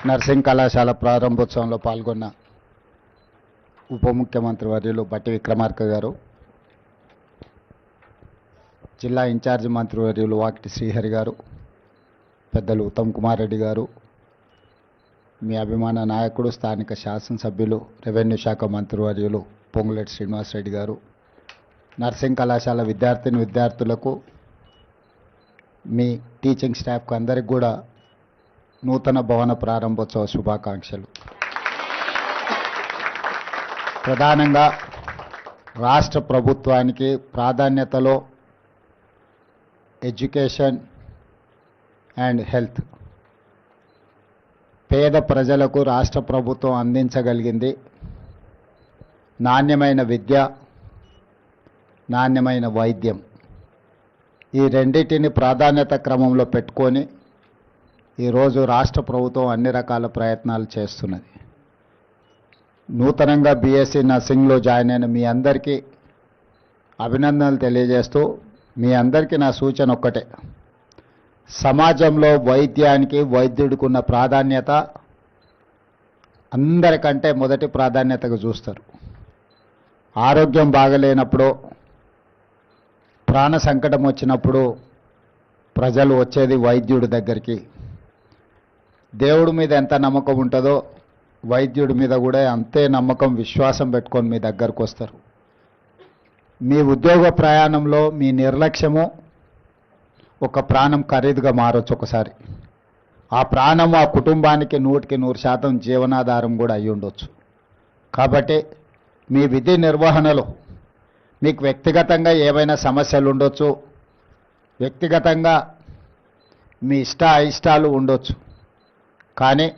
Nursing కళాశాల ప్రారంభోత్సవంలో పాల్గొన్న ఉప ముఖ్యమంత్రి వర్యులు బట్టి విక్రమార్క గారు జిల్లా ఇన్ఛార్జ్ మంత్రివర్యులు వాకిటి శ్రీహరి గారు పెద్దలు ఉత్తమ్ కుమార్ రెడ్డి గారు మీ అభిమాన నాయకుడు స్థానిక శాసనసభ్యులు రెవెన్యూ శాఖ మంత్రివర్యులు పొంగులేటి శ్రీనివాసరెడ్డి గారు నర్సింగ్ కళాశాల విద్యార్థిని విద్యార్థులకు మీ టీచింగ్ స్టాఫ్కి అందరికి కూడా నూతన భవన ప్రారంభోత్సవ శుభాకాంక్షలు. ప్రధానంగా రాష్ట్ర ప్రభుత్వానికి ప్రాధాన్యతలో ఎడ్యుకేషన్ అండ్ హెల్త్. పేద ప్రజలకు రాష్ట్ర ప్రభుత్వం అందించగలిగింది. నాణ్యమైన విద్య నాణ్యమైన వైద్యం. ఈ రెండింటిని ప్రాధాన్యత క్రమంలో పెట్టుకొని ఈరోజు రాష్ట్ర ప్రభుత్వం అన్ని రకాల ప్రయత్నాలు చేస్తున్నది. నూతనంగా బీఎస్సీ నర్సింగ్లో జాయిన్ అయిన మీ అందరికీ అభినందనలు తెలియజేస్తూ మీ అందరికీ నా సూచన ఒక్కటే. సమాజంలో వైద్యానికి వైద్యుడికి ఉన్న ప్రాధాన్యత అందరికంటే మొదటి ప్రాధాన్యతగా చూస్తారు. ఆరోగ్యం బాగలేనప్పుడు ప్రాణ సంకటం వచ్చినప్పుడు ప్రజలు వచ్చేది వైద్యుడి దగ్గరికి. దేవుడి మీద ఎంత నమ్మకం ఉంటుందో వైద్యుడి మీద కూడా అంతే నమ్మకం విశ్వాసం పెట్టుకొని మీ దగ్గరకు వస్తారు. మీ ఉద్యోగ ప్రయాణంలో మీ నిర్లక్ష్యము ఒక ప్రాణం ఖరీదుగా మారొచ్చు ఒకసారి. ఆ ప్రాణం ఆ కుటుంబానికి నూటికి నూరు శాతం జీవనాధారం కూడా అయి ఉండొచ్చు. కాబట్టి మీ విధి నిర్వహణలో మీకు వ్యక్తిగతంగా ఏమైనా సమస్యలు ఉండొచ్చు వ్యక్తిగతంగా మీ ఇష్ట అయిష్టాలు ఉండొచ్చు. కానీ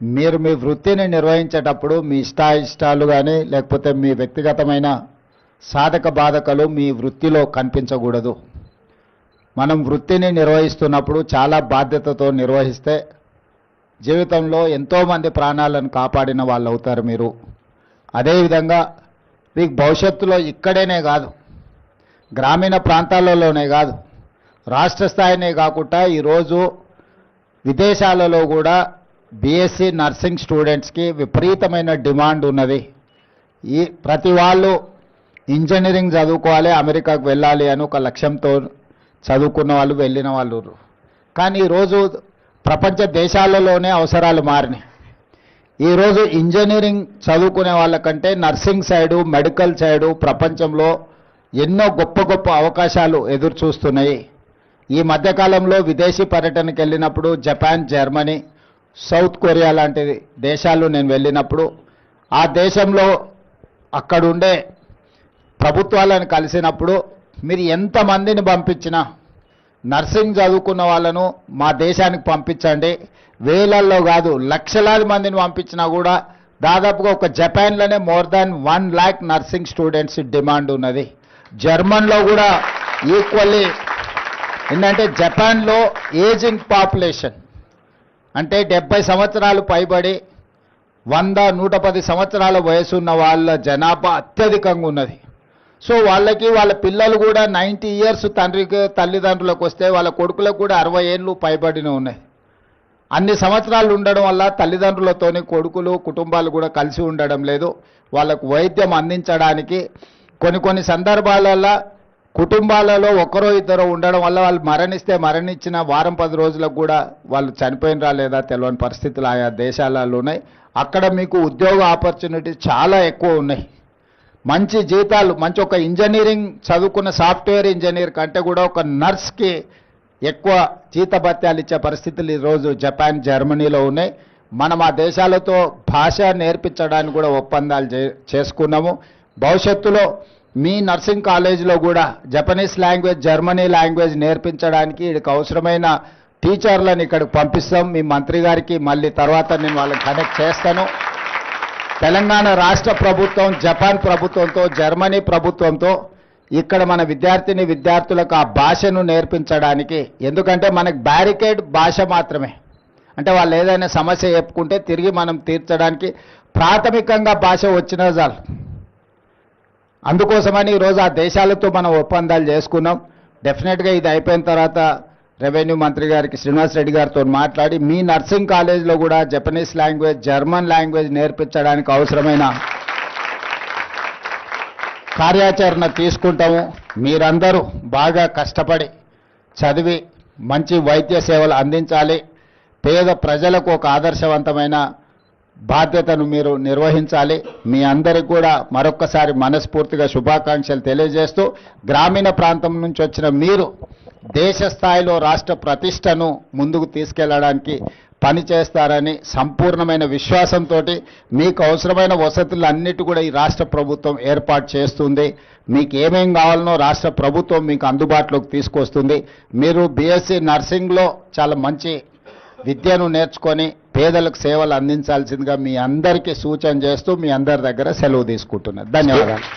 మీరు మీ వృత్తిని నిర్వహించేటప్పుడు మీ ఇష్టాయిష్టాలు కానీ లేకపోతే మీ వ్యక్తిగతమైన సాధక బాధకలు మీ వృత్తిలో కనిపించకూడదు. మనం వృత్తిని నిర్వహిస్తున్నప్పుడు చాలా బాధ్యతతో నిర్వహిస్తే జీవితంలో ఎంతోమంది ప్రాణాలను కాపాడిన వాళ్ళు అవుతారు మీరు అదేవిధంగా మీకు భవిష్యత్తులో ఇక్కడేనే కాదు గ్రామీణ ప్రాంతాలలోనే కాదు రాష్ట్ర స్థాయినే కాకుండా ఈరోజు విదేశాలలో కూడా బీఎస్సీ నర్సింగ్ స్టూడెంట్స్కి విపరీతమైన డిమాండ్ ఉన్నది. ఈ ప్రతి వాళ్ళు ఇంజనీరింగ్ చదువుకోవాలి అమెరికాకు వెళ్ళాలి అని ఒక లక్ష్యంతో చదువుకున్న వాళ్ళు వెళ్ళిన వాళ్ళు కానీ ఈరోజు ప్రపంచ దేశాలలోనే అవసరాలు మారినాయి. ఈరోజు ఇంజనీరింగ్ చదువుకునే వాళ్ళకంటే నర్సింగ్ సైడు మెడికల్ సైడు ప్రపంచంలో ఎన్నో గొప్ప గొప్ప అవకాశాలు ఎదురు చూస్తున్నాయి ఈ మధ్యకాలంలో విదేశీ పర్యటనకి వెళ్ళినప్పుడు జపాన్ జర్మనీ సౌత్ కొరియా లాంటి దేశాలు నేను వెళ్ళినప్పుడు ఆ దేశంలో అక్కడుండే ప్రభుత్వాలను కలిసినప్పుడు మీరు ఎంతమందిని పంపించినా నర్సింగ్ చదువుకున్న వాళ్ళను మా దేశానికి పంపించండి. వేలల్లో కాదు లక్షలాది మందిని పంపించినా కూడా దాదాపుగా ఒక జపాన్లోనే more than one lakh nursing students demand ఉన్నది. జర్మన్లో కూడా ఈక్వల్లీ ఏంటంటే జపాన్లో ఏజింగ్ పాపులేషన్ అంటే డెబ్బై సంవత్సరాలు పైబడి వంద నూట పది సంవత్సరాల వయసు ఉన్న వాళ్ళ జనాభా అత్యధికంగా ఉన్నది. సో వాళ్ళకి వాళ్ళ పిల్లలు కూడా నైంటీ ఇయర్స్ తండ్రికి తల్లిదండ్రులకు వస్తే వాళ్ళ కొడుకులకు కూడా అరవై ఏళ్ళు పైబడిన ఉన్నాయి అన్ని సంవత్సరాలు ఉండడం వల్ల తల్లిదండ్రులతోని కొడుకులు కుటుంబాలు కూడా కలిసి ఉండడం లేదు. వాళ్ళకు వైద్యం అందించడానికి కొన్ని కొన్ని సందర్భాలలో కుటుంబాలలో ఒకరో ఇద్దరు ఉండడం వల్ల వాళ్ళు మరణిస్తే మరణించిన వారం పది రోజులకు కూడా వాళ్ళు చనిపోయినరా లేదా తెలియని పరిస్థితులు ఆయా దేశాలలో ఉన్నాయి. అక్కడ మీకు ఉద్యోగ ఆపర్చునిటీస్ చాలా ఎక్కువ ఉన్నాయి. మంచి జీతాలు మంచి ఒక ఇంజనీరింగ్ చదువుకున్న సాఫ్ట్వేర్ ఇంజనీర్ కంటే కూడా ఒక నర్స్కి ఎక్కువ జీతభత్యాలు ఇచ్చే పరిస్థితులు ఈరోజు జపాన్ జర్మనీలో ఉన్నాయి. మనం ఆ దేశాలతో భాష నేర్పించడానికి కూడా ఒప్పందాలు చే- చేసుకున్నాము. భవిష్యత్తులో మీ నర్సింగ్ కాలేజీలో కూడా జపనీస్ లాంగ్వేజ్ జర్మనీ లాంగ్వేజ్ నేర్పించడానికి వీడికి అవసరమైన టీచర్లను ఇక్కడికి పంపిస్తాం. మీ మంత్రి గారికి మళ్ళీ తర్వాత నేను వాళ్ళని కనెక్ట్ చేస్తాను. తెలంగాణ రాష్ట్ర ప్రభుత్వం జపాన్ ప్రభుత్వంతో జర్మనీ ప్రభుత్వంతో ఇక్కడ మన విద్యార్థిని విద్యార్థులకు ఆ భాషను నేర్పించడానికి. ఎందుకంటే మనకు బ్యారికేడ్ భాష మాత్రమే. అంటే వాళ్ళు ఏదైనా సమస్య చెప్పుకుంటే తిరిగి మనం తీర్చడానికి ప్రాథమికంగా భాష వచ్చినా చాలు. అందుకోసమని ఈరోజు ఆ దేశాలతో మనం ఒప్పందాలు చేసుకున్నాం. డెఫినెట్గా ఇది అయిపోయిన తర్వాత రెవెన్యూ మంత్రి గారికి శ్రీనివాస్ రెడ్డి గారితో మాట్లాడి మీ నర్సింగ్ కాలేజ్లో కూడా జపనీస్ లాంగ్వేజ్ జర్మన్ లాంగ్వేజ్ నేర్పించడానికి అవసరమైన కార్యాచరణ తీసుకుంటాము. మీరందరూ బాగా కష్టపడి చదివి మంచి వైద్య సేవలు అందించాలి. పేద ప్రజలకు ఒక ఆదర్శవంతమైన బాధ్యతను మీరు నిర్వహించాలి. మీ అందరికి కూడా మరొక్కసారి మనస్ఫూర్తిగా శుభాకాంక్షలు తెలియజేస్తూ గ్రామీణ ప్రాంతం నుంచి వచ్చిన మీరు దేశ స్థాయిలో రాష్ట్ర ప్రతిష్టను ముందుకు తీసుకెళ్ళడానికి పని చేస్తారని సంపూర్ణమైన విశ్వాసంతో మీకు అవసరమైన వసతులు అన్నిటి కూడా ఈ రాష్ట్ర ప్రభుత్వం ఏర్పాటు చేస్తుంది. మీకు ఏమేం కావాలనో రాష్ట్ర ప్రభుత్వం మీకు అందుబాటులోకి తీసుకొస్తుంది. మీరు బీఎస్సీ నర్సింగ్లో చాలా మంచి విద్యను నేర్చుకొని పేదలకు సేవలు అందించాల్సిందిగా మీ అందరికీ సూచన చేస్తూ మీ అందరి దగ్గర సెలవు తీసుకుంటున్నాను. ధన్యవాదాలు.